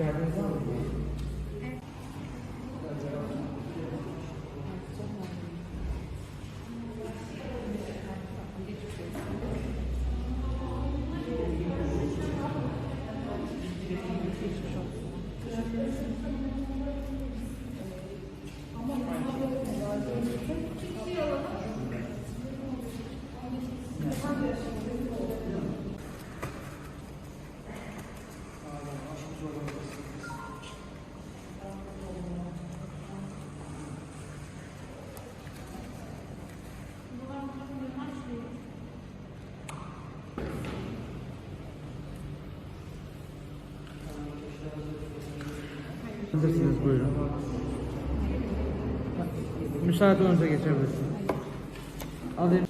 ihtiyacınız var mı? Hazırsınız buyurun. Müsaade olunca geçebilirsiniz. Alayım.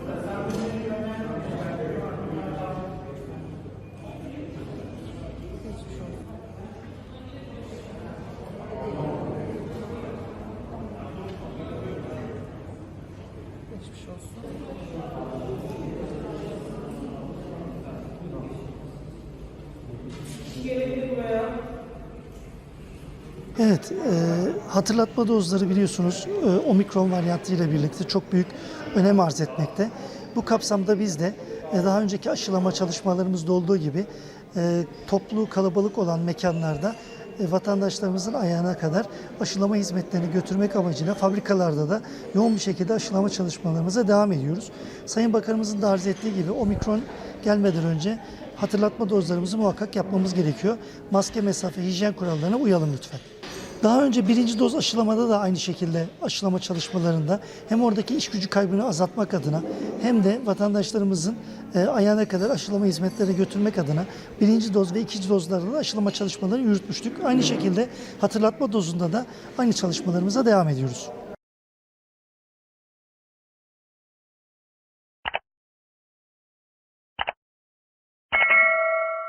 Evet, e, hatırlatma dozları biliyorsunuz e, omikron varyantı ile birlikte çok büyük önem arz etmekte. Bu kapsamda biz de e, daha önceki aşılama çalışmalarımızda olduğu gibi e, toplu kalabalık olan mekanlarda vatandaşlarımızın ayağına kadar aşılama hizmetlerini götürmek amacıyla fabrikalarda da yoğun bir şekilde aşılama çalışmalarımıza devam ediyoruz. Sayın Bakanımızın da arz ettiği gibi omikron gelmeden önce hatırlatma dozlarımızı muhakkak yapmamız gerekiyor. Maske, mesafe, hijyen kurallarına uyalım lütfen. Daha önce birinci doz aşılamada da aynı şekilde aşılama çalışmalarında hem oradaki iş gücü kaybını azaltmak adına hem de vatandaşlarımızın e, ayağına kadar aşılama hizmetleri götürmek adına birinci doz ve ikinci dozlarda da aşılama çalışmaları yürütmüştük. Aynı şekilde hatırlatma dozunda da aynı çalışmalarımıza devam ediyoruz.